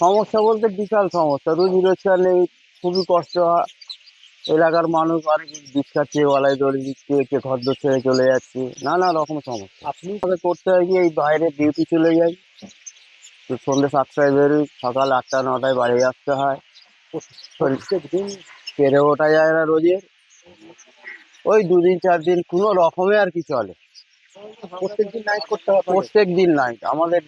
সমস্যা বলতে বিশাল সমস্যা। রুজি রোজগার নেই খুবই কষ্ট হয়। এলাকার মানুষ অনেক বিষ খাচ্ছে গলায় দড়ি দিচ্ছে কে ঘর দোর ছেড়ে চলে যাচ্ছে। নানা রকম সমস্যা। আপনি তবে করতে হয় কি, এই বাইরে ডিউটি চলে যাই। সন্ধ্যে সাতটায় বেরোই, সকাল আটটা, নটায় বাড়ি আসতে হয়। প্রত্যেক দিন পেরে ওঠা যায় না রোজের ওই দুদিন চার দিন কোনো রকমে আর কি চলে। প্রত্যেকদিন নাইট করতে হবে প্রত্যেক দিন নাই আমাদের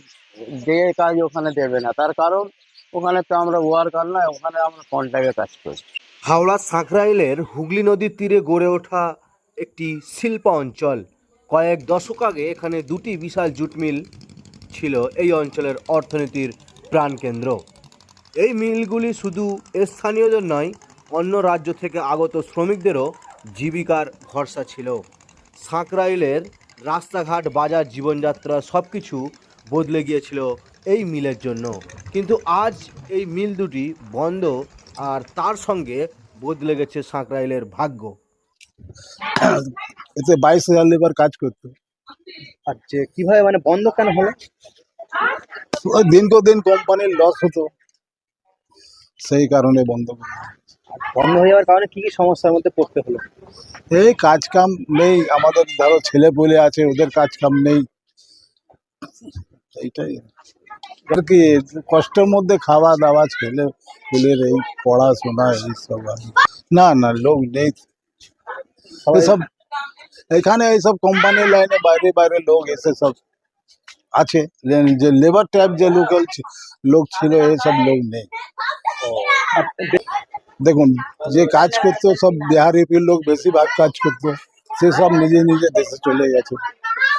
যে কাজ ওখানে দেবে না। তার কারণ, ওখানে তো আমরা ওয়ার্কার নয় ওখানে আমরা কন্ট্রাক্টে কাজ করি। হাওড়া সাঁকরাইলের হুগলি নদীর তীরে গড়ে ওঠা একটি শিল্প অঞ্চল। কয়েক দশক আগে এখানে দুটি বিশাল জুট মিল ছিল এই অঞ্চলের অর্থনীতির প্রাণকেন্দ্র। এই মিলগুলি শুধু স্থানীয়দের নয়, অন্য রাজ্য থেকে আগত শ্রমিকদেরও জীবিকার ভরসা ছিল। সাঁকরাইলের রাস্তাঘাট, বাজার, জীবনযাত্রা সব কিছু বদলে গিয়েছিল এই মিলের জন্য। কিন্তু আজ এই মিল দুটি বন্ধ আর তার সঙ্গে বদলে গেছে সাঁকরাইলের ভাগ্য। এতে বাইশ হাজার লেবার কাজ করতো। আচ্ছা কীভাবে মানে বন্ধ কেন হলো? ওই দিন কোম্পানির লস হতো। সেই কারণে বন্ধ বন্ধ হয়ে যাওয়ার কারণে কি কি সমস্যার মধ্যে পড়তে হলো? এই কাজ কাম নেই। আমাদের ধরো ছেলে পুলে আছে ওদের কাজ কাম নেই। এইটাই। আর কি কষ্টের মধ্যে খাওয়া দাওয়া ছেলে পুলের এই পড়াশোনা এইসব আর কি। না না লোক নেই। সবাই এসব এখানে এইসব কোম্পানির লাইনে বাইরে বাইরে লোক এসে সব আছে। যে- যে লেবার টাইপ যে লোকাল লোক ছিল এসব লোক নেই। দেখুন যে কাজ করতো সব বিহার ইউপির লোক বেশিরভাগ কাজ করতো সে সব নিজে নিজে দেশে চলে গেছে।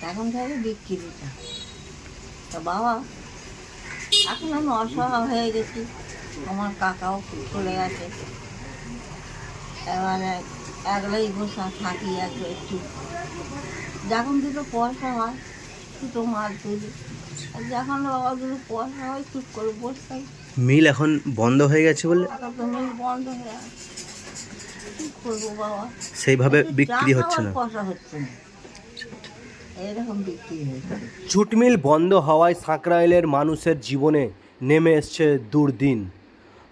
তখন থেকে বিক্রি তা বাবা এখন আমি অসহায় হয়ে গেছি। আমার কাকাও চলে গেছে। এবারে একলাই বসা থাকি একটু একটু। যখন দুটো পয়সা হয় দুটো মাল তুলি। আর যখন বাবা দুটো পয়সা হয় চুপ করে বসে মিল এখন বন্ধ হয়ে গেছে বলে? টাকা তো মিল বন্ধ হয়ে আছে কী করব বাবা। সেইভাবে বিক্রি হচ্ছে না। পয়সা হচ্ছে না। জুট মিল বন্ধ হওয়ায় সাঁকরাইলের মানুষের জীবনে নেমে এসছে দুর্দিন।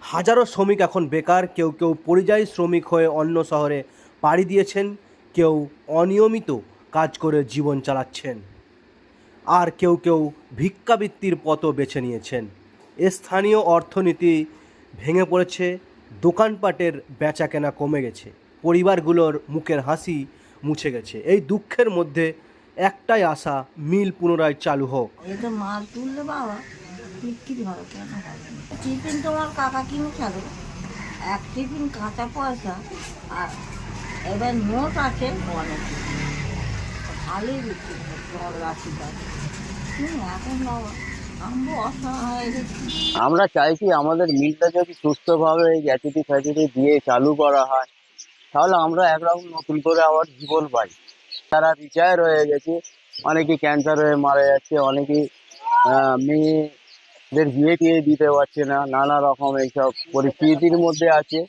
হাজারো শ্রমিক এখন বেকার, কেউ কেউ পরিযায়ী শ্রমিক হয়ে অন্য শহরে পাড়ি দিয়েছেন, কেউ অনিয়মিত কাজ করে জীবন চালাচ্ছেন। আর কেউ কেউ ভিক্ষাবৃত্তির পথও বেছে নিয়েছেন। স্থানীয় অর্থনীতি ভেঙে পড়েছে, দোকানপাটের বেচাকেনা কমে গেছে, পরিবারগুলোর মুখের হাসি মুছে গেছে। এই দুঃখের মধ্যে একটাই আশা মিল পুনরায় চালু হোক। মাল তুললে বাবা বিক্রি হবে কেন টিফিন তোমার কাকা কিনে খাবে। এক টিফিন কাঁচা পয়সা আর এবার নোট আছে অনেক ভালোই বিক্রি তোমার রাশি হুম এখন বাবা আমরা চাইছি আমাদের মিলটা যদি সুস্থভাবে গ্যাচুটি ফ্যাচুটি দিয়ে চালু করা হয় তাহলে আমরা একরকম নতুন করে আবার জীবন পাই। তারা রিটায়ার হয়ে গেছে। অনেকে ক্যান্সার হয়ে মারা যাচ্ছে অনেকে আহ, মেয়েদের বিয়ে টিয়ে দিতে পারছে না নানা রকম এইসব পরিস্থিতির মধ্যে আছে।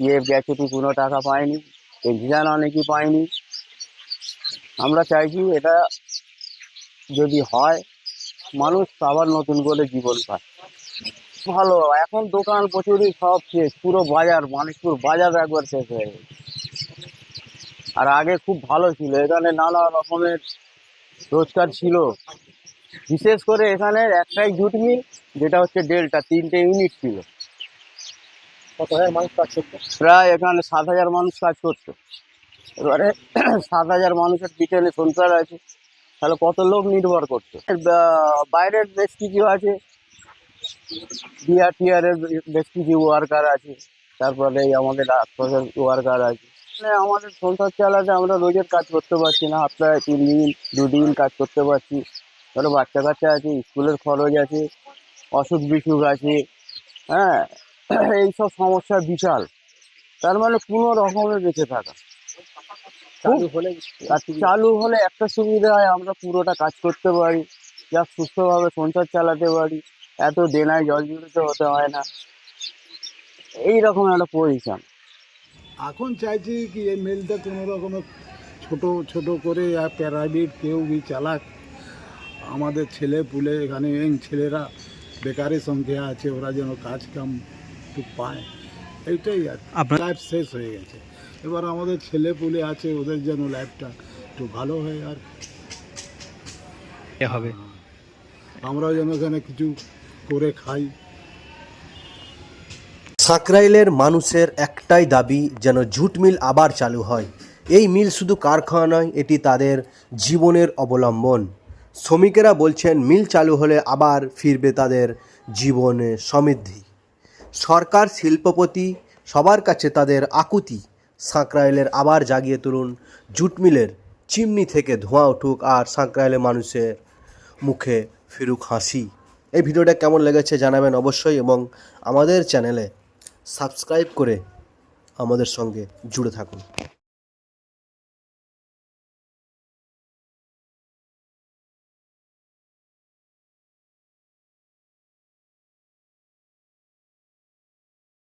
বিয়ে গ্যাচুটি কোনো টাকা পায়নি পেনশন অনেকেই পায়নি। আমরা চাইছি এটা যদি হয় মানুষ আবার নতুন করে জীবন পায়। ভালো এখন দোকান প্রচুরই সব শেষ পুরো বাজার মানিকপুর বাজার একবার শেষ হয়ে গেছে। আর আগে খুব ভালো ছিল। এখানে নানা রকমের রোজগার ছিল। বিশেষ করে এখানে একটাই জুট মিল যেটা হচ্ছে ডেল্টা তিনটে ইউনিট ছিল। কত হাজার মানুষ কাজ করতো? প্রায় এখানে সাত হাজার মানুষ কাজ করতো। এবারে সাত হাজার মানুষের পিছনে সংসার আছে। তাহলে কত লোক নির্ভর করতো? বাইরের বেশ কিছু আছে। বিহার টিয়ারের বেশ কিছু ওয়ার্কার আছে। তারপরে আমাদের আশপাশের ওয়ার্কার আছে। আমাদের সংসার চালাতে আমরা রোজের কাজ করতে পারছি না। সপ্তাহে তিন দিন দুদিন কাজ করতে পারছি। ধরো বাচ্চা কাচ্চা আছে স্কুলের খরচ আছে অসুখ বিসুখ আছে হ্যাঁ এইসব সমস্যা বিশাল। তার মানে কোনো রকমের বেঁচে থাকা। চালু হলে চালু হলে একটা সুবিধা হয় আমরা পুরোটা কাজ করতে পারি যা সুস্থভাবে সংসার চালাতে পারি। এত দেনায় জল জুড়িতে হতে হয় না। এইরকম একটা পজিশন এখন চাইছি কি এই মিলটা কোনো রকমের ছোট ছোট করে আর প্রাইভেট কেউ কি চালাক। আমাদের ছেলে পুলে এখানে এই ছেলেরা বেকারি সংখ্যা আছে ওরা যেন কাজ কাম একটু পায়। এইটাই আর লাইফ শেষ হয়ে গেছে। এবার আমাদের ছেলে পুলে আছে ওদের যেন লাইফটা একটু ভালো হয় আর হবে। আমরাও যেন এখানে কিছু করে খাই। সাঁকরাইলের মানুষের একটাই দাবি যেন জুট মিল আবার চালু হয়। এই মিল শুধু কারখানা নয়, এটি তাদের জীবনের অবলম্বন। শ্রমিকেরা বলছেন, মিল চালু হলে আবার ফিরবে তাদের জীবনে সমৃদ্ধি। সরকার শিল্পপতি, সবার কাছে তাদের আকুতি। সাঁকরাইলের আবার জাগিয়ে তুলুন জুট মিলের চিমনি থেকে ধোঁয়া উঠুক আর সাঁকরাইলের মানুষের মুখে ফিরুক হাসি। এই ভিডিওটা কেমন লেগেছে জানাবেন অবশ্যই এবং আমাদের চ্যানেলে সাবস্ক্রাইব করে আমাদের সঙ্গে জুড়ে থাকুন।